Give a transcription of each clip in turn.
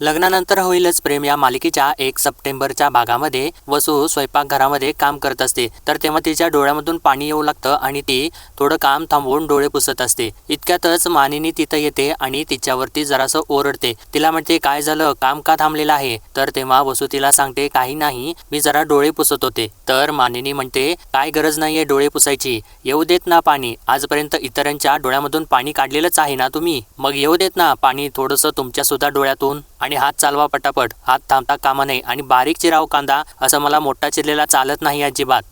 लग्नानंतर होईलच प्रेम. या मालिकेच्या एक सप्टेंबरच्या भागामध्ये वसू स्वयंपाकघरामध्ये काम करत असते. तर तेव्हा तिच्या डोळ्यामधून पाणी येऊ लागतं आणि ती थोडं काम थांबवून डोळे पुसत असते. इतक्यातच मानिनी तिथं येते आणि तिच्यावरती जरासं ओरडते. तिला म्हणते काय झालं? काम का थांबलेलं आहे? तर तेव्हा वसू तिला सांगते काही नाही. मी जरा डोळे पुसत होते. तर मानिनी म्हणते काय गरज नाहीये डोळे पुसायची. येऊ देत ना पाणी. आजपर्यंत इतरांच्या डोळ्यामधून पाणी काढलेलंच आहे ना तुम्ही? मग येऊ देत ना पाणी थोडंसं तुमच्या सुद्धा डोळ्यातून? आणि हात चालवा पटापट. हात थांबता कामा नाही आणि बारीक चिराव कांदा असं मला मोठा चिरलेला चालत नाही अजिबात.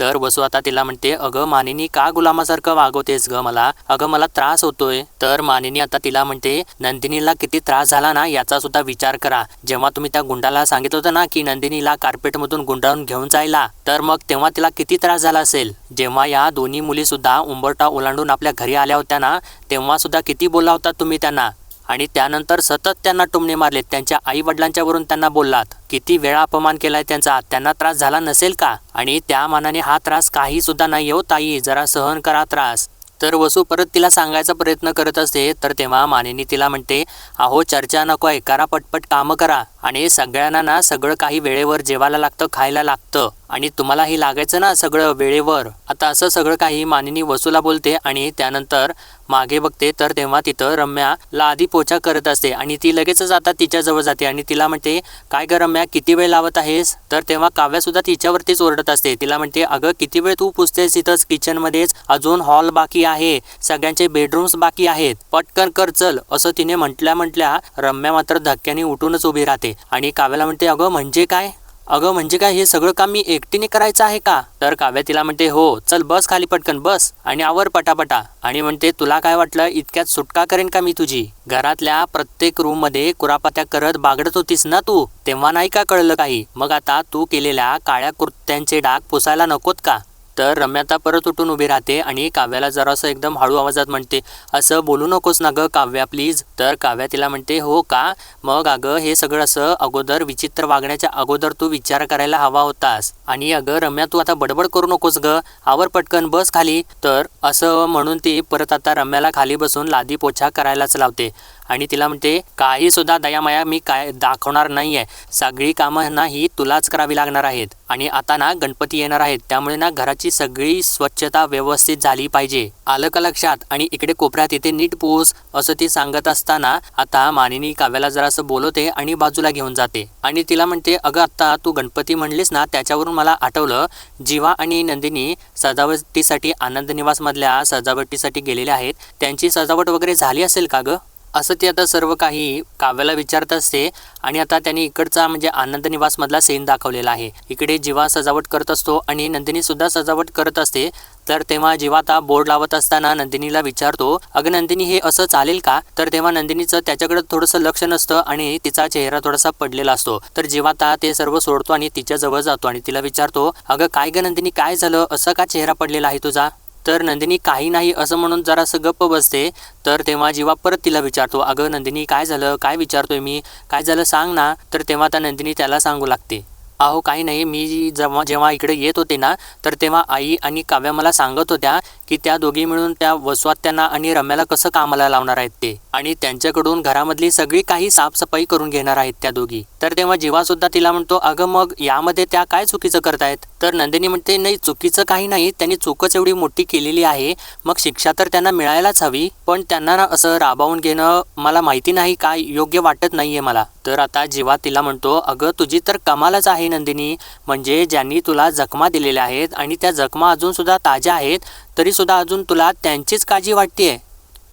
तर वसू आता तिला म्हणते अगं मानिनी का गुलामासारखं वागवतेस ग मला? अगं मला त्रास होतोय. तर मानिनी आता तिला म्हणते नंदिनीला किती त्रास झाला ना याचा सुद्धा विचार करा. जेव्हा तुम्ही त्या गुंडाला सांगितलं होतं ना की नंदिनीला कार्पेटमधून गुंडाळून घेऊन जायला तर मग तेव्हा तिला किती त्रास झाला असेल? जेव्हा या दोन्ही मुली सुद्धा उंबरटा ओलांडून आपल्या घरी आल्या होत्या ना तेव्हा सुद्धा किती बोलला होता तुम्ही त्यांना? आणि त्यानंतर सतत त्यांना टुमणे मारलेत त्यांच्या आई त्यांना बोललात किती वेळा अपमान केलाय त्यांचा? त्यांना त्रास झाला नसेल का? आणि त्या मानाने हा त्रास काही सुद्धा नाही हो ताई. जरा सहन करा त्रास. तर वसू परत तिला सांगायचा प्रयत्न करत असते तर तेव्हा मानेनी तिला म्हणते अहो चर्चा नको आहे. करा पटपट कामं करा. आणि सगळ्यांना ना सगळं काही वेळेवर जेवायला लागतं खायला लागतं. आणि तुम्हालाही लागायचं ना सगळं वेळेवर. आता असं सगळं काही मानिनी वसूला बोलते आणि त्यानंतर मागे बघते तर तेव्हा तिथं रम्या आधी पोछा करत असते आणि ती लगेचच आता तिच्याजवळ जाते आणि तिला म्हणते काय ग रम्या किती वेळ लावत आहेस? तर तेव्हा काव्यासुद्धा तिच्यावरतीच ओरडत असते. तिला म्हणते अगं किती वेळ तू पुसतेस इथंच किचनमध्येच? अजून हॉल बाकी आहे. सगळ्यांचे बेडरूम्स बाकी आहेत. पटकन कर चल. असं तिने म्हटल्या म्हटल्या रम्या मात्र धक्क्याने उठूनच उभी राहते. आणि काव्याला म्हणते अगं म्हणजे काय? अगं म्हणजे काय? हे सगळं काम मी एकटीने करायचं आहे का? तर काव्या तिला म्हणते हो चल बस खाली पटकन बस आणि आवर पटापटा. आणि म्हणते तुला काय वाटलं? इतक्यात सुटका करेन का मी तुझी? घरातल्या प्रत्येक रूममध्ये कुरापात्या करत बागडत होतीस ना तू? तेव्हा नाही का कळलं काही? मग आता तू केलेल्या काळ्या कुर्त्यांचे डाग पुसायला नकोत का? तर रम्याता परत उठून उभी राहते आणि काव्याला जरासं एकदम हळू आवाजात म्हणते असं बोलू नकोस ना गं काव्या प्लीज. तर काव्या तिला म्हणते हो का? मग अगं हे सगळं असं अगोदर विचित्र वागण्याच्या अगोदर तू विचार करायला हवा होतास. आणि अगं रम्या तू आता बडबड करू नकोस ग. आवर पटकन बस खाली. तर असं म्हणून ती परत आता रम्याला खाली बसून लादी पोछा करायलाच लावते. आणि तिला म्हणते काही सुद्धा दयामाया मी काय दाखवणार नाही आहे सगळी कामं ना ही तुलाच करावी लागणार आहेत. आणि आता ना गणपती येणार आहेत. त्यामुळे ना घराची सगळी स्वच्छता व्यवस्थित झाली पाहिजे. आलं का लक्षात? आणि इकडे कोपऱ्यात इथे नीट पोस असं ती सांगत असताना आता मानिनी काव्याला जरासं बोलवते आणि बाजूला घेऊन जाते. आणि तिला म्हणते अगं आत्ता तू गणपती म्हणलीस ना त्याच्यावरून मला आठवलं जीवा आणि नंदिनी सजावटीसाठी आनंद निवासमधल्या सजावटीसाठी गेलेल्या आहेत. त्यांची सजावट वगैरे झाली असेल का गं? असं ती आता सर्व काही काव्याला विचारत असते आणि आता त्यांनी इकडचा म्हणजे आनंद निवासमधला सीन दाखवलेला आहे. इकडे जीवा सजावट करत असतो आणि नंदिनी सुद्धा सजावट करत असते. तर तेव्हा जीवा आता बोर्ड लावत असताना नंदिनीला विचारतो अगं नंदिनी हे असं चालेल का? तर तेव्हा नंदिनीचं त्याच्याकडे थोडंसं लक्ष नसतं आणि तिचा चेहरा थोडासा पडलेला असतो. तर जीवा आता ते सर्व सोडतो आणि तिच्या जवळ जातो आणि तिला विचारतो अगं काय ग नंदिनी काय झालं? असं का चेहरा पडलेला आहे तुझा? तर नंदिनी काही नाही असं म्हणून जरासं गप्प बसते. तर तेव्हा जीवा परत तिला विचारतो अगं नंदिनी काय झालं? काय विचारतोय मी? काय झालं सांग ना. तर तेव्हा त्या नंदिनी त्याला सांगू लागते. अहो काही नाही. मी जेव्हा जेव्हा इकडे येत होते ना तर तेव्हा आई आणि काव्या मला सांगत होत्या की त्या दोघी मिळून त्या वसवात्यांना आणि रम्याला कसं कामाला लावणार आहेत ते. आणि त्यांच्याकडून घरामधली सगळी काही साफसफाई करून घेणार आहेत त्या दोघी. तर तेव्हा जीवा सुद्धा तिला म्हणतो अगं मग यामध्ये त्या काय चुकीचं करतायत? तर नंदिनी म्हणते नाही चुकीचं काही नाही. त्यांनी चूकच एवढी मोठी केलेली आहे. मग शिक्षा तर त्यांना मिळायलाच हवी पण त्यांना ना असं राबावून घेणं मला माहिती नाही काय योग्य वाटत नाहीये मला. तर आता जेव्हा तिला म्हणतो अगं तुझी तर कमालच आहे. नंदिनी. म्हणजे ज्यांनी तुला जखमा दिलेल्या आहेत आणि त्या जखमा अजूनसुद्धा ताज्या आहेत तरी सुद्धा अजून तुला त्यांचीच काळजी वाटते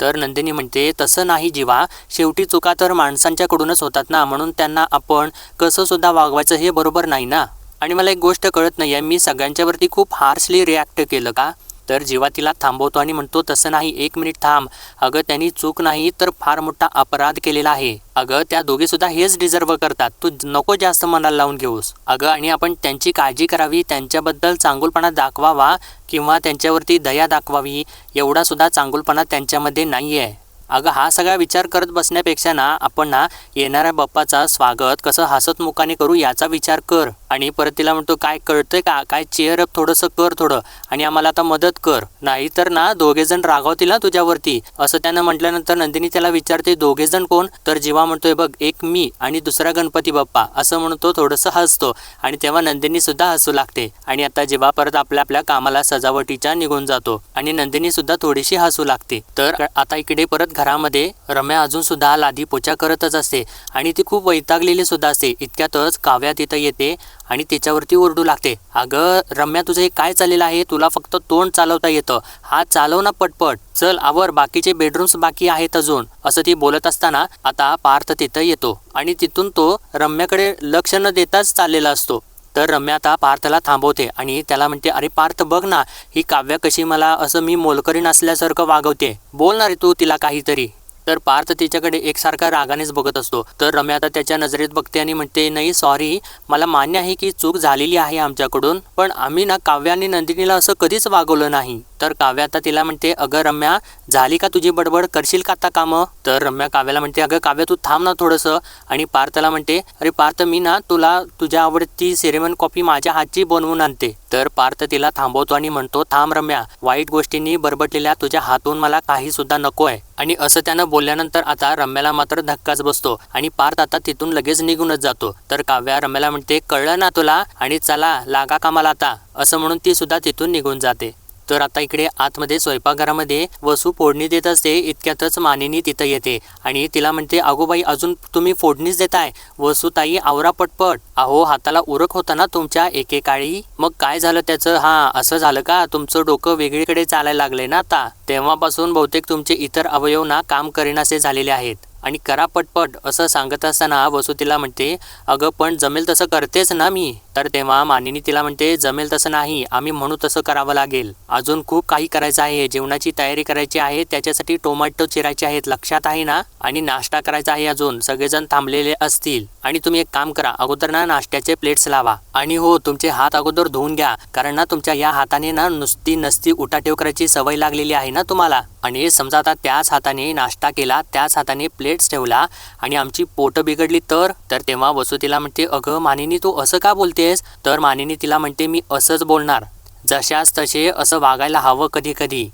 तर नंदिनी म्हणते तसं नाही जीवा. शेवटी चुका तर माणसांच्याकडूनच होतात ना. म्हणून त्यांना आपण कसंसुद्धा वागवायचं हे बरोबर नाही ना? आणि मला एक गोष्ट कळत नाही आहे मी सगळ्यांच्यावरती खूप हार्शली रिॲक्ट केलं का? तर जेव्हा तिला थांबवतो आणि म्हणतो तसं नाही एक मिनिट थांब. अगं त्यांनी चूक नाही तर फार मोठा अपराध केलेला आहे. अगं त्या दोघे सुद्धा हेच डिझर्व करतात. तू नको जास्त मनाला लावून घेऊस. अगं आणि आपण त्यांची काळजी करावी त्यांच्याबद्दल चांगुलपणा दाखवावा किंवा त्यांच्यावरती दया दाखवावी एवढा सुद्धा चांगुलपणा त्यांच्यामध्ये नाही आहे अगं हा सगळा विचार करत बसण्यापेक्षा ना आपण ना येणाऱ्या बाप्पाचा स्वागत कसं हसतमुखाने करू याचा विचार कर. आणि परत तिला म्हणतो काय कळतंय का? काय चेअर अप थोडंसं कर थोडं आणि आम्हाला आता मदत कर. नाही तर ना दोघे जण रागावतील ना तुझ्यावरती. असं त्यानं म्हटल्यानंतर नंदिनी त्याला विचारते दोघे जण कोण? तर जेव्हा म्हणतोय बघ एक मी आणि दुसरा गणपती बाप्पा. असं म्हणतो थोडंसं हसतो आणि तेव्हा नंदिनी सुद्धा हसू लागते आणि आता जेव्हा परत आपल्या आपल्या कामाला सजावटीच्या निघून जातो आणि नंदिनी सुद्धा थोडीशी हसू लागते. तर आता इकडे परत घरामध्ये रम्या अजून सुद्धा लादी पोचा करतच असते आणि ती खूप वैतागलेली सुद्धा असते. इतक्यातच काव्या तिथं येते आणि त्याच्यावरती ओरडू लागते. अगं रम्या तुझं हे काय चाललेलं आहे? तुला फक्त तोंड चालवता येतं. हा चालव ना पटपट. चल आवर. बाकीचे बेडरूम्स बाकी आहेत अजून. असं ती बोलत असताना आता पार्थ तिथं येतो. आणि तिथून तो रम्याकडे लक्ष न देताच चाललेला असतो. तर रम्या आता पार्थला थांबवते आणि त्याला म्हणते अरे पार्थ बघ ना ही काव्या कशी मला असं मी मोलकरी असल्यासारखं वागवते. बोल ना रे तू तिला काहीतरी. तर पार्थ तिच्याकडे एकसारखा रागानेच बघत असतो. तर रम्या आता त्याच्या नजरेत बघते आणि म्हणते नाही सॉरी मला मान्य आहे की चूक झालेली आहे आमच्याकडून पण आम्ही ना काव्या आणि नंदिनीला असं कधीच वागवलं नाही. तर काव्या आता तिला म्हणते अगं रम्या झाली का तुझी बडबड? करशील का आता कामं? तर रम्या काव्याला म्हणते अगं काव्या तू थांब ना थोडंसं. आणि पार्थला म्हणते अरे पार्थ मी ना तुला तुझ्या आवडती सेरेमन कॉपी माझ्या हातची बनवून आणते. तर पार्थ तिला थांबवतो आणि म्हणतो थांब रम्या वाईट गोष्टींनी बरबटलेल्या तुझ्या हातून मला काही सुद्धा नको आहे. आणि असं त्यानं बोलल्यानंतर आता रम्याला मात्र धक्काच बसतो आणि पार्थ आता तिथून लगेच निघूनच जातो. तर काव्या रम्याला म्हणते कळलं ना तुला? आणि चला लागा कामाला आता. असं म्हणून ती सुद्धा तिथून निघून जाते. तर आता इकडे आतमध्ये स्वयंपाकघरामध्ये वसू फोडणी देत असते इतक्यातच मानिनी तिथं येते. आणि तिला म्हणते अगो बाई अजून तुम्ही फोडणीच देताय. वसू ताई आवरा पटपट. अहो हाताला उरक होता ना तुमच्या एकेकाळी? मग काय झालं त्याचं? हा असं झालं का? तुमचं डोकं वेगळीकडे चालायला लागले ना आता? तेव्हापासून बहुतेक तुमचे इतर अवयव ना काम करेनासे झालेले आहेत. आणि करा पटपट असं सांगत असताना वसुतीला म्हणते अगं पण जमेल तसं करतेच ना मी? तर तेव्हा मानिनी तिला म्हणते जमेल तसं नाही आम्ही म्हणू तसं करावं लागेल. अजून खूप काही करायचं आहे जेवणाची तयारी करायची आहे त्याच्यासाठी टोमॅटो चिरायचे आहेत लक्षात आहे ना? आणि नाश्ता करायचा आहे अजून सगळेजण थांबलेले असतील. आणि तुम्ही एक काम करा अगोदर ना नाश्त्याचे प्लेट्स लावा. आणि हो तुमचे हात अगोदर धुवून घ्या कारण ना तुमच्या या हाताने ना नुसती नसती उठाठेव करायची सवय लागलेली आहे ना तुम्हाला? आणि समजा आता त्याच हाताने नाश्ता केला त्याच हाताने प्लेट्स ठेवला आणि आमची पोटं बिघडली तर? तर तेव्हा वसू तिला म्हणते अगं मानिनी तू असं का बोलतेस? तर मानिनी तिला म्हणते मी असंच बोलणार. जशास तसे असं वागायला हवं कधी कधी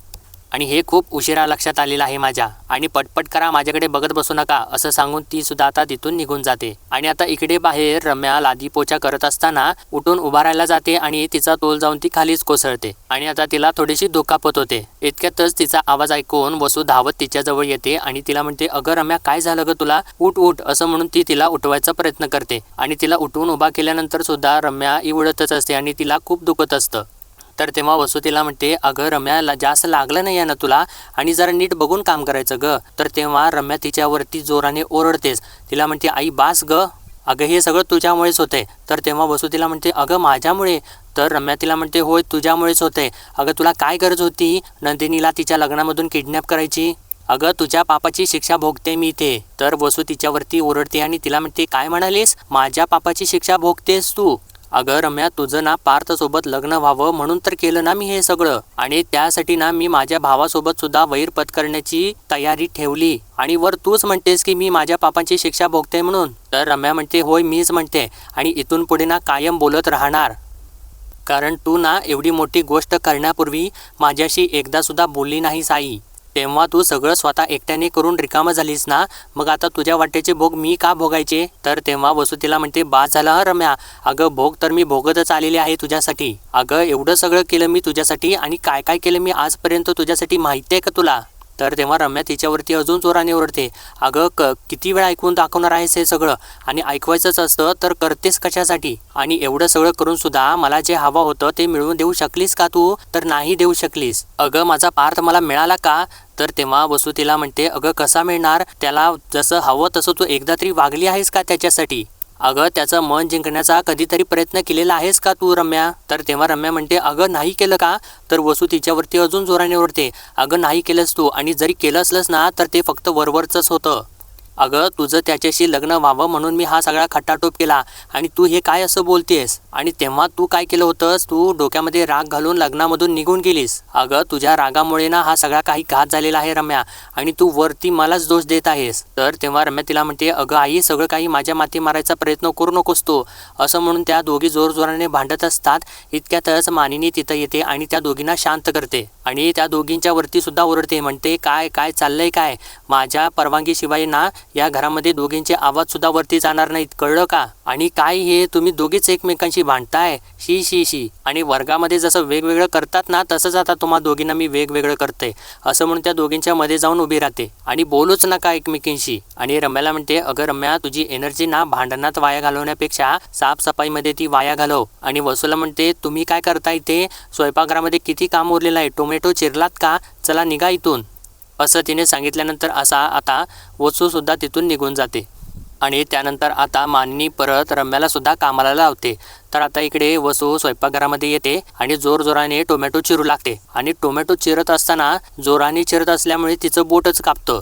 आणि हे खूप उशिरा लक्षात आलेलं आहे माझ्या. आणि पटपट करा माझ्याकडे बघत बसू नका असं सांगून ती सुद्धा आता तिथून निघून जाते. आणि आता इकडे बाहेर रम्या लादी पोचा करत असताना उठून उभा राहायला जाते आणि तिचा तोल जाऊन ती खालीच कोसळते. आणि आता तिला थोडीशी दुखापत होते. इतक्यातच तिचा आवाज ऐकून वसू धावत तिच्याजवळ येते आणि तिला म्हणते अगं रम्या काय झालं ग तुला? उठ उठ असं म्हणून ती तिला उठवायचा प्रयत्न करते. आणि तिला उठवून उभा केल्यानंतर सुद्धा रम्या इवडतच असते आणि तिला खूप दुखत असतं. तर तेव्हा वसू तिला म्हणते अगं रम्या जास्त लागलं नाही ना तुला? आणि जरा नीट बघून काम करायचं ग. तर तेव्हा रम्या तिच्यावरती जोराने ओरडतेस तिला म्हणते आई बास ग. अगं हे सगळं तुझ्यामुळेच होते तर तेव्हा वसुतीला म्हणते अगं माझ्यामुळे? तर रम्या तिला म्हणते होय तुझ्यामुळेच होते अगं तुला काय गरज होती? नंदिनीला तिच्या लग्नामधून किडनॅप करायची? अगं तुझ्या पापाची शिक्षा भोगते मी इथे. तर वसू तिच्यावरती ओरडते आणि तिला म्हणते काय म्हणालीस? माझ्या पापाची शिक्षा भोगतेस तू? अगं रम्या तुझं ना पार्थसोबत लग्न व्हावं म्हणून तर केलं ना मी हे सगळं. आणि त्यासाठी ना मी माझ्या भावासोबत सुद्धा वैर पत्करण्याची तयारी ठेवली. आणि वर तूच म्हणतेस की मी माझ्या पापांची शिक्षा भोगते म्हणून. तर रम्या म्हणते होय मीच म्हणते. आणि इथून पुढे ना कायम बोलत राहणार. कारण तू ना एवढी मोठी गोष्ट करण्यापूर्वी माझ्याशी एकदासुद्धा बोलली नाही साई. तेव्हा तू सगळं स्वतः एकट्याने करून रिकामं झालीस ना? मग आता तुझ्या वाटेचे भोग मी का भोगायचे? तर तेव्हा वसुतीला म्हणते बा झाला रम्या. अगं भोग तर मी भोगतच आलेले आहे तुझ्यासाठी. अगं एवढं सगळं केलं मी तुझ्यासाठी आणि काय काय केलं मी आजपर्यंत तुझ्यासाठी माहिती आहे का तुला? तर तेव्हा रम्या तिच्यावरती अजून जोराने ओरडते. अगं क किती वेळ ऐकून दाखवणार आहेस हे सगळं? आणि ऐकवायचंच असतं तर करतेस कशासाठी? आणि एवढं सगळं करून सुद्धा मला जे हवं होतं ते मिळवून देऊ शकलीस का तू? तर नाही देऊ शकलीस. अगं माझा पार्थ मला मिळाला का? तर तेव्हा वसुतीला म्हणते अगं कसा मिळणार? त्याला जसं हवं तसं तू एकदा तरी वागली आहेस का त्याच्यासाठी? अगं त्याचं मन जिंकण्याचा कधीतरी प्रयत्न केलेला आहेस का तू रम्या? तर तेव्हा रम्या म्हणते अगं नाही केलं का? तर वसू तिच्यावरती अजून जोराने ओरते अगं नाही केलंस तू आणि जरी केलं असलंस ना तर ते फक्त वरवरचंच होतं. अगं तुझं त्याच्याशी लग्न व्हावं म्हणून मी हा सगळा खट्टाटोप केला. आणि तू हे काय असं बोलतेस? आणि तेव्हा तू काय केलं होतंस? तू डोक्यामध्ये राग घालून लग्नामधून निघून गेलीस. अगं तुझ्या रागामुळे ना हा सगळा काही घात झालेला आहे रम्या. आणि तू वरती मलाच दोष देत आहेस. तर तेव्हा रम्या तिला म्हणते अगं आई सगळं काही माझ्या माती मारायचा प्रयत्न करू नकोस तू. असं म्हणून त्या दोघी जोरजोराने भांडत असतात. इतक्यातच मानिनी तिथं येते आणि त्या दोघींना शांत करते. आणि त्या दोघींच्या वरती सुद्धा ओरडते. म्हणते काय काय चाललंय काय? माझ्या परवानगीशिवाय ना या घरामध्ये दोघींचे आवाज सुद्धा वरती जाणार नाहीत. कळलं का? आणि काय हे? तुम्ही दोघीच एकमेकांशी भांडताय? शी शी शी. आणि वर्गामध्ये जसं वेगवेगळं करतात ना तसंच आता तुम्हा दोघींना मी वेगवेगळं करते. असं म्हणून त्या दोघींच्या मध्ये जाऊन उभी राहते. आणि बोलूच नका एकमेकींशी. आणि रम्याला म्हणते अगं रम्या तुझी एनर्जी ना भांडणात वाया घालवण्यापेक्षा साफसफाईमध्ये ती वाया घालव. आणि वसूला म्हणते तुम्ही काय करताय ते? स्वयंपाकघरामध्ये किती काम उरलेलं आहे? टोमॅटो चिरलात का? चला निघा इथून. असं तिने सांगितल्यानंतर असा आता वसूसुद्धा तिथून निघून जाते. आणि त्यानंतर आता मानिनी परत रम्यालासुद्धा कामाला लावते. तर आता इकडे वसू स्वयंपाकघरामध्ये येते आणि जोरजोराने टोमॅटो चिरू लागते. आणि टोमॅटो चिरत असताना जोराने चिरत असल्यामुळे तिचं बोटच कापतं.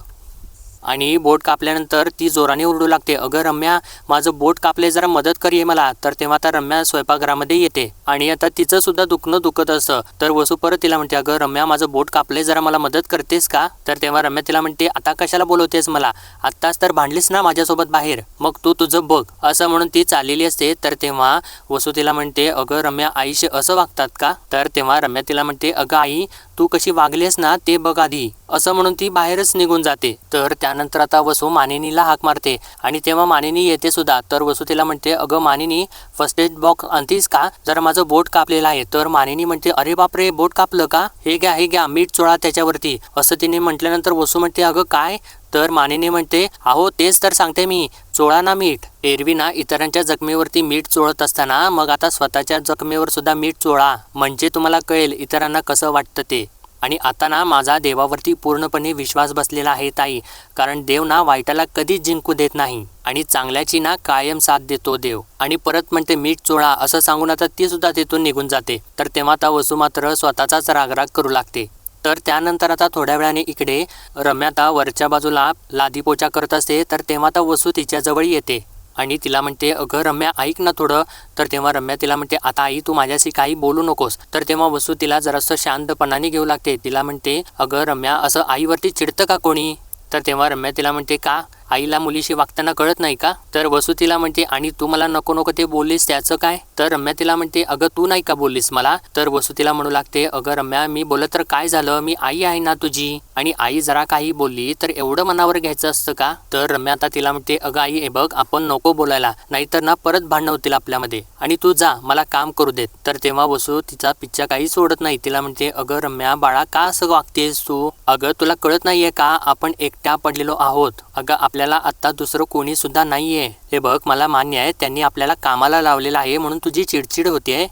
आणि बोट कापल्यानंतर ती जोराने ओरडू लागते. अगं रम्या माझं बोट कापले जरा मदत करिये मला. तर तेव्हा आता रम्या स्वयंपाकघरामध्ये येते. आणि आता तिचं सुद्धा दुखणं दुखत असतं तर वसू परत तिला म्हणते अगं रम्या माझं बोट कापले जरा मला मदत करतेस का? तर तेव्हा रम्या तिला म्हणते आता कशाला बोलवतेस मला? आत्ताच तर भांडलीस ना माझ्यासोबत बाहेर. मग तू तुझं बघ. असं म्हणून ती चाललेली असते. तर तेव्हा वसू तिला म्हणते अगं रम्या आईशी असं वागतात का? तर तेव्हा रम्या तिला म्हणते अगं आई तू कशी वागलीस ना ते बघ आधी. असं म्हणून ती बाहेरच निघून जाते. तर त्यानंतर आता वसू मानिनीला हाक मारते. आणि तेव्हा मानिनी येते सुद्धा. तर वसू तिला म्हणते अगं मानिनी फर्स्ट एड बॉक्स आणतीस का? जरा माझं बोट कापलेलं आहे. तर मानिनी म्हणते अरे बापरे बोट कापलं का? हे घ्या हे घ्या मीठ चोळा त्याच्यावरती. असं तिने म्हटल्यानंतर वसू म्हणते अगं काय? तर मानेने म्हणते अहो तेच तर सांगते मी. चोळा ना मीठ. एरवी ना इतरांच्या जखमेवरती मीठ चोळत असताना मग आता स्वतःच्या जखमेवर सुद्धा मीठ चोळा. म्हणजे तुम्हाला कळेल इतरांना कसं वाटतं ते. आणि आता ना माझा देवावरती पूर्णपणे विश्वास बसलेला आहे ताई. कारण देव ना वाईटाला कधीच जिंकू देत नाही. आणि चांगल्याची ना कायम साथ देतो देव. आणि परत म्हणते मीठ चोळा. असं सांगून आता ती सुद्धा तिथून निघून जाते. तर तेव्हा आता वसू मात्र स्वतःचाच रागराग करू लागते. तर त्यानंतर आता थोड्या वेळाने इकडे रम्या आता वरच्या बाजूला लादीपोचा करत असते तर तेव्हा आता वसू तिच्याजवळ येते. आणि तिला म्हणते अगं रम्या ऐक ना थोडं. तर तेव्हा रम्या तिला म्हणते आता आई तू माझ्याशी काही बोलू नकोस. तर तेव्हा वसू तिला जरासं शांतपणाने घेऊ लागते. तिला म्हणते अगं रम्या असं आईवरती चिडतं का कोणी? तर तेव्हा रम्या तिला म्हणते का? आईला मुलीशी वागताना कळत नाही का? तर वसू तिला म्हणते आणि तू मला नको नको ते बोललीस त्याचं काय? तर रम्या तिला म्हणते अगं तू नाही का बोललीस मला? तर वसू तिला म्हणू लागते अगं रम्या मी बोलत तर काय झालं? मी आई आहे ना तुझी. आणि आई जरा काही बोलली तर एवढं मनावर घ्यायचं असतं का? तर रम्या आता तिला म्हणते अगं आई हे बघ आपण नको बोलायला नाहीतर ना परत भांडण होतील आपल्यामध्ये. आणि तू जा मला काम करू देत. तर तेव्हा वसू तिचा पिच्चा काही सोडत नाही. तिला म्हणते अगं रम्या बाळा का असं वागतेस तू? अगं तुला कळत नाहीये का? आपण एकट्या पडलेलो आहोत. अगं आपल्याला आत्ता दुसरं कोणी सुद्धा आहे हे बघ मला मान्य आहे त्यांनी आपल्याला कामाला लावलेलं आहे म्हणून तुझी चिडचिड होते.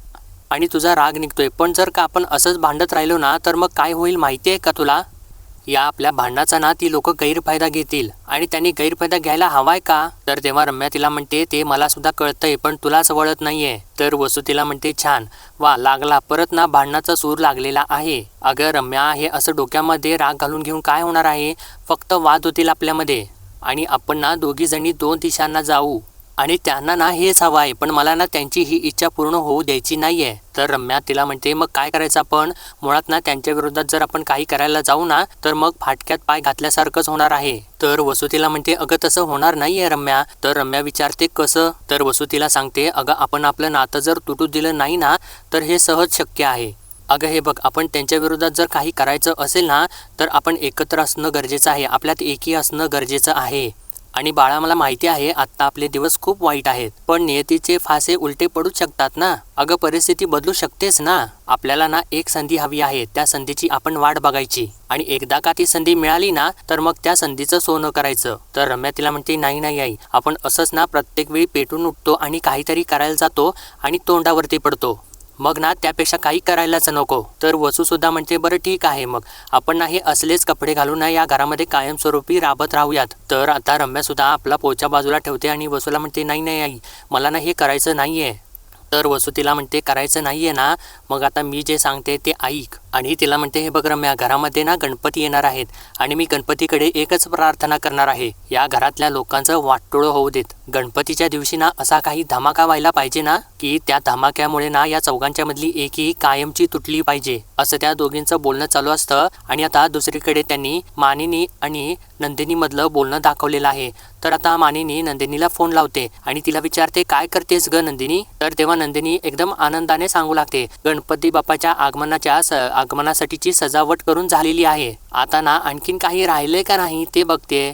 आणि तुझा राग निघतोय. पण जर का आपण असंच भांडत राहिलो ना तर मग काय होईल माहिती आहे का तुला? या आपल्या भांडणाचा ना ती लोक गैरफायदा घेतील. आणि त्यांनी गैरफायदा घ्यायला हवाय का? तर तेव्हा रम्या तिला म्हणते ते मला सुद्धा कळतंय पण तुलाच वळत नाहीये. तर वसू तिला म्हणते छान. वा लागला. परत ना भांडणाचा सूर लागलेला आहे. अगं रम्या हे असं डोक्यामध्ये राग घालून घेऊन काय होणार आहे? फक्त वाद होतील आपल्यामध्ये. आणि आपण ना दोघीजणी दोन दिशांना जाऊ आणि त्यांना ना हेच हवं आहे पण मला ना त्यांची ही इच्छा पूर्ण होऊ द्यायची नाही आहे तर रम्या तिला म्हणते मग काय करायचं आपण? मुळात ना त्यांच्या विरोधात जर आपण काही करायला जाऊ ना तर मग फाटक्यात पाय घातल्यासारखंच होणार आहे. तर वसुतीला म्हणते अगं तसं होणार नाही आहे रम्या. तर रम्या विचारते कसं? तर वसुतीला सांगते अगं आपण आपलं नातं जर तुटू दिलं नाही ना तर हे सहज शक्य आहे. अगं हे बघ आपण त्यांच्या विरोधात जर काही करायचं असेल ना तर आपण एकत्र असणं गरजेचं आहे. आपल्यात एकी असणं गरजेचं आहे. आणि बाळा मला माहिती आहे आत्ता आपले दिवस खूप वाईट आहेत. पण नियतीचे फासे उलटे पडूच शकतात ना? अगं परिस्थिती बदलू शकतेच ना? आपल्याला ना एक संधी हवी आहे. त्या संधीची आपण वाट बघायची. आणि एकदा का ती संधी मिळाली ना तर मग त्या संधीचं सोनं करायचं. तर रम्या तिला म्हणते नाही नाही आई. आपण असंच ना प्रत्येक वेळी पेटून उठतो आणि काहीतरी करायला जातो आणि तोंडावरती पडतो. मग ना त्यापेक्षा काही करायलाच नको. तर वसू सुद्धा म्हणते बरं ठीक आहे मग. आपण ना हे असलेच कपडे घालून ना या घरामध्ये कायमस्वरूपी राबत राहूयात. तर आता रम्या सुद्धा आपला पोचा बाजूला ठेवते आणि वसूला म्हणते नाही नाही आई. मला ना हे करायचं नाहीये. तर वसू तिला म्हणते करायचं नाहीये ना. मग आता मी जे सांगते ते ऐक. आणि तिला म्हणते हे बघ रम्या घरामध्ये ना गणपती येणार आहेत आणि मी गणपतीकडे एकच प्रार्थना करणार आहे. या घरातल्या लोकांचं वाटटोळं होऊ देत. गणपतीच्या दिवशी ना असा काही धमाका व्हायला पाहिजे ना की त्या धमाक्यामुळे ना या चौघांच्या मधली एकही कायमची तुटली पाहिजे असं त्या दोघींचं बोलणं चालू असतं. आणि आता दुसरीकडे त्यांनी मानिनी आणि नंदिनी मधलं बोलणं दाखवलेलं आहे. तर आता मानिनी नंदिनीला फोन लावते आणि तिला विचारते काय करतेस ग नंदिनी? तर तेव्हा नंदिनी एकदम आनंदाने सांगू लागते गणपती बाप्पाच्या आगमनाच्या आगमनासाठीची सजावट करून झालेली आहे. आता ना आणखीन काही राहिले का नाही ते बघते.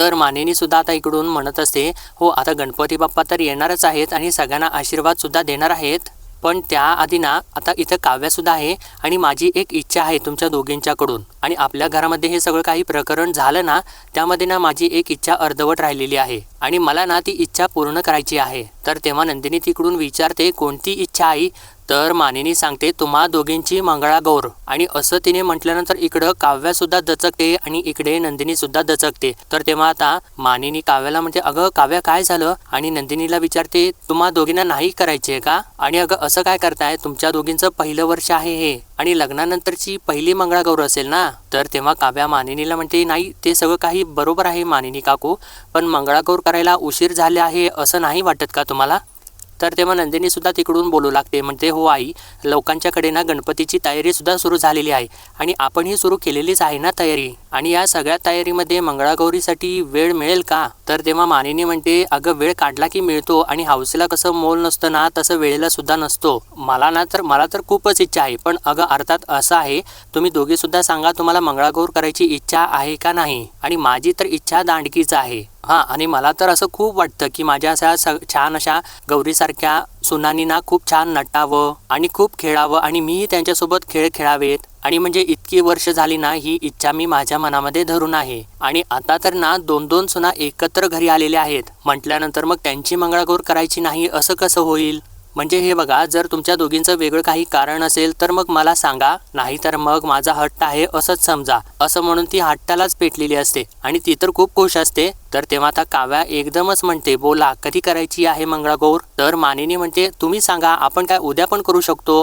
तर मानेनी सुद्धा आता इकडून म्हणत असते हो आता गणपती बाप्पा तर येणारच आहेत आणि सगळ्यांना आशीर्वाद सुद्धा देणार आहेत. पण त्याआधी ना आता इथं काव्यासुद्धा आहे आणि माझी एक इच्छा आहे तुमच्या दोघींच्याकडून. आणि आपल्या घरामध्ये हे सगळं काही प्रकरण झालं ना त्यामध्ये ना माझी एक इच्छा अर्धवट राहिलेली आहे. आणि मला ना ती इच्छा पूर्ण करायची आहे. तर तेव्हा नंदिनी तिकडून विचारते कोणती इच्छा आई? तर मानिनी सांगते तुम्हा दोघींची मंगळागौर आणि असं तिने म्हटल्यानंतर इकडं काव्या सुद्धा दचकते आणि इकडे नंदिनी सुद्धा दचकते. तर तेव्हा आता मानिनी काव्याला म्हणते अगं काव्या काय झालं? आणि नंदिनीला विचारते तुम्हा दोघींना नाही करायचे का? आणि अगं असं काय करताय? तुमच्या दोघींचं पहिलं वर्ष आहे हे. आणि लग्नानंतरची पहिली मंगळागौर असेल ना तर तेव्हा काव्या मानिनीला म्हणते नाही ते सगळं काही बरोबर आहे मानिनी काकू पण मंगळागौर करायला उशीर झाले आहे असं नाही वाटत का तुम्हाला? तर तेव्हा नंदिनी सुद्धा तिकडून बोलू लागते. म्हणते हो आई लोकांच्याकडे ना गणपतीची तयारीसुद्धा सुरू झालेली आहे आणि आपणही सुरू केलेलीच आहे ना तयारी. आणि या सगळ्या तयारीमध्ये मंगळागौरीसाठी वेळ मिळेल का? तर तेव्हा मानिनी म्हणते अगं वेळ काढला की मिळतो आणि हौसेला कसं मोल नसतं ना तसं वेळेला सुद्धा नसतो. मला ना तर मला तर खूपच इच्छा आहे पण अगं अर्थात असं आहे तुम्ही दोघे सुद्धा सांगा तुम्हाला मंगळागौर करायची इच्छा आहे का नाही? आणि माझी तर इच्छा दांडकीच आहे. हां आणि मला तर असं खूप वाटतं की माझ्या अशा स छान अशा गौरीसारख्या सुनांनी ना खूप छान नटावं आणि खूप खेळावं आणि मीही त्यांच्यासोबत खेळ खेळावेत. आणि म्हणजे इतकी वर्ष झाली ना ही इच्छा मी माझ्या मनामध्ये धरून आहे. आणि आता तर ना दोन दोन सुना एकत्र घरी आलेल्या आहेत. म्हटल्यानंतर मग त्यांची मंगळागौर करायची नाही असं कसं होईल? म्हणजे हे बघा जर तुमच्या दोघींचं वेगळं काही कारण असेल तर मग मला सांगा. नाहीतर मग माझा हट्ट आहे असंच समजा. असं म्हणून ती हट्टालाच पेटलेली असते आणि ती तर खूप खुश असते. तर तेव्हा आता काव्या एकदमच म्हणते बोला कधी करायची आहे मंगळागौर? तर मानिनी म्हणते तुम्ही सांगा आपण काय उद्या पण करू शकतो?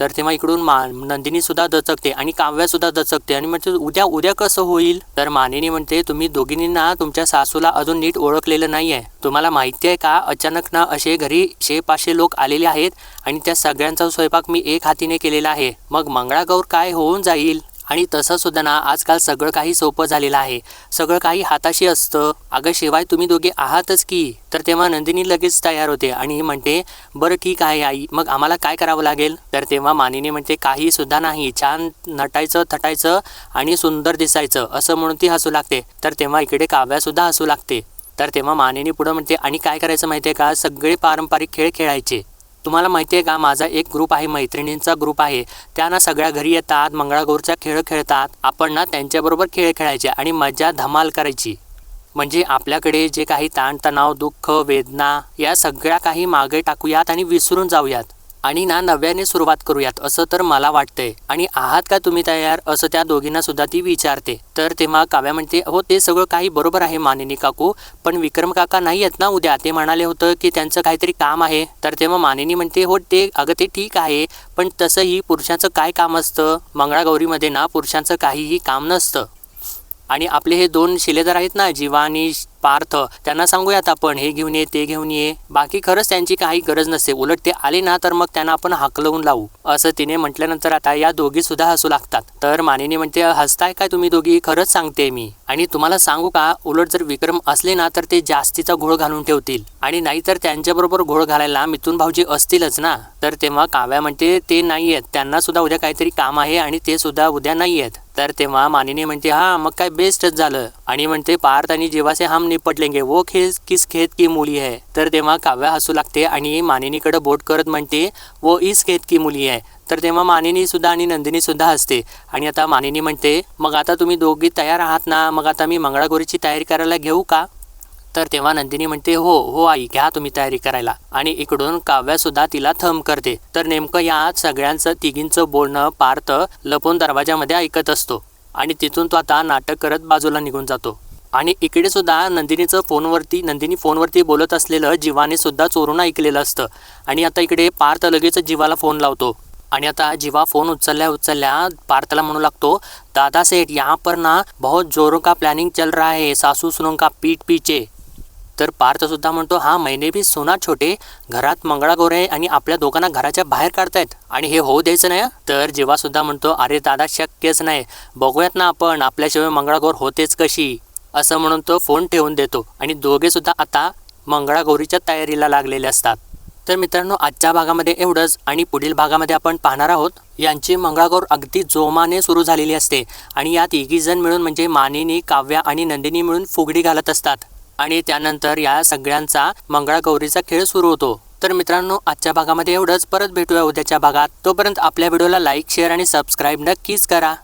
तर तेव्हा इकडून मा नंदिनीसुद्धा दचकते आणि काव्यासुद्धा दचकते आणि म्हणजे उद्या उद्या कसं होईल? तर मानिनी म्हणते तुम्ही दोघींना तुमच्या सासूला अजून नीट ओळखलेलं नाही आहे तुम्हाला माहिती आहे का? अचानक ना असे घरी शे पाचशे लोक आलेले आहेत आणि त्या सगळ्यांचा स्वयंपाक मी एक हातीने केलेला आहे. मग मंगळागौर काय होऊन जाईल? आणि तसं सुद्धा ना आजकाल सगळं काही सोपं झालेलं आहे. सगळं काही हाताशी असतं. अगं शिवाय तुम्ही दोघे आहातच की? तर तेव्हा नंदिनी लगेच तयार होते आणि म्हणते बरं ठीक आहे आई. मग आम्हाला काय करावं लागेल? तर तेव्हा मानिनी म्हणते काही सुद्धा नाही. छान नटायचं थटायचं आणि सुंदर दिसायचं. असं म्हणून ती हसू लागते. तर तेव्हा इकडे काव्यासुद्धा हसू लागते. तर तेव्हा मानिनी पुढं म्हणते आणि काय करायचं माहिती आहे का? सगळे पारंपरिक खेळ खेळायचे. तुम्हाला माहिती आहे का? माझा एक ग्रुप आहे मैत्रिणींचा ग्रुप आहे. त्या ना सगळ्या घरी येतात मंगळागौरचा खेळ खेळतात. आपण ना त्यांच्याबरोबर खेळ खेळायचे आणि मजा धमाल करायची. म्हणजे आपल्याकडे जे काही ताणतणाव दुःख वेदना या सगळ्या काही मागे टाकूयात आणि विसरून जाऊयात. आणि ना नव्याने सुरुवात करूयात असं तर मला वाटतंय. आणि आहात का तुम्ही तयार? असं त्या दोघींना सुद्धा ती विचारते. तर तेव्हा काव्या म्हणते हो ते सगळं काही बरोबर आहे मानिनी काकू पण विक्रम काका नाही आहेत ना उद्या. ते म्हणाले होतं की त्यांचं काहीतरी काम आहे. तर तेव्हा मानिनी म्हणते हो ते अगं ते ठीक आहे पण तसंही पुरुषांचं काय काम असतं? मंगळागौरीमध्ये ना पुरुषांचं काहीही काम नसतं. आणि आपले हे दोन शिलेदार आहेत ना जीवा आणि पार्थ त्यांना सांगूयात आपण हे घेऊन ये ते घेऊन ये. बाकी खरंच त्यांची काही गरज नसते. उलट ते आले ना तर मग त्यांना आपण हाकलवून लावू. असं तिने म्हटल्यानंतर आता या दोघी सुद्धा हसू लागतात. तर मानिनी म्हणते हसताय काय तुम्ही दोघी? खरंच सांगते मी. आणि तुम्हाला सांगू का उलट जर विक्रम असले ना तर ते जास्तीचा घोळ घालून ठेवतील. आणि नाहीतर त्यांच्याबरोबर घोळ घालायला मिथून भाऊजी असतीलच ना. तर तेव्हा काव्या म्हणते ते नाही आहेत त्यांना सुद्धा उद्या काहीतरी काम आहे आणि ते सुद्धा उद्या नाही आहेत तर तेव्हा मानिनी म्हणते हा मग काय बेस्टच झालं. आणि म्हणते पार्थ आणि जीवासे हम निपटलेंगे. वो खेस किस खेत की मुली आहे तर तेव्हा काव्या हसू लागते आणि मानिनीकडे बोट करत म्हणते वो इस खेत की मुली आहे तर तेव्हा मानिनी सुद्धा आणि नंदिनी सुद्धा असते आणि आता मानिनी म्हणते मग आता तुम्ही दोघी तयार आहात ना? मग आता मी मंगळागौरीची तयारी करायला घेऊ का? तर तेव्हा नंदिनी म्हणते हो हो आई घ्या तुम्ही तयारी करायला. आणि इकडून काव्यासुद्धा तिला थम करते. तर नेमकं या सगळ्यांचं तिघींचं बोलणं पार्थ लपून दरवाजामध्ये ऐकत असतो. आणि तिथून तो आता नाटक करत बाजूला निघून जातो. आणि इकडे सुद्धा नंदिनीचं फोनवरती नंदिनी फोनवरती बोलत असलेलं जीवाने सुद्धा चोरून ऐकलेलं असतं. आणि आता इकडे पार्थ लगेच जीवाला फोन लावतो. आणि आता जीवा फोन उचलल्या उचलल्या पार्थला म्हणू लागतो दादा सेठ यहाँ पर ना बहुत जोरों का प्लॅनिंग चल रहा है सासू सुनों का पीठ पीछे. तर पार्थसुद्धा म्हणतो हा महिने बी सोना छोटे घरात मंगळागौर आहे आणि आपल्या दोघांना घराच्या बाहेर काढतायत. आणि हे होऊ द्यायचं नाही तर जेव्हा सुद्धा म्हणतो अरे दादा शक्यच नाही बघूयात ना आपण आपल्याशिवाय मंगळागौर होतेच कशी? असं म्हणून तो फोन ठेवून देतो आणि दोघेसुद्धा आता मंगळागौरीच्या तयारीला लागलेले असतात. तर मित्रांनो आजच्या भागामध्ये एवढंच आणि पुढील भागामध्ये आपण पाहणार आहोत यांची मंगळागौर अगदी जोमाने सुरू झालेली असते आणि यात तिघी जण मिळून म्हणजे मानिनी काव्या आणि नंदिनी मिळून फुगडी घालत असतात. आणि त्यानंतर या सगळ्यांचा मंगळागौरीचा खेळ सुरू होतो. तर मित्रांनो आजच्या भागामध्ये एवढंच. परत भेटूया उद्याच्या भागात. तोपर्यंत आपल्या व्हिडिओला लाईक शेअर आणि सबस्क्राईब नक्कीच करा.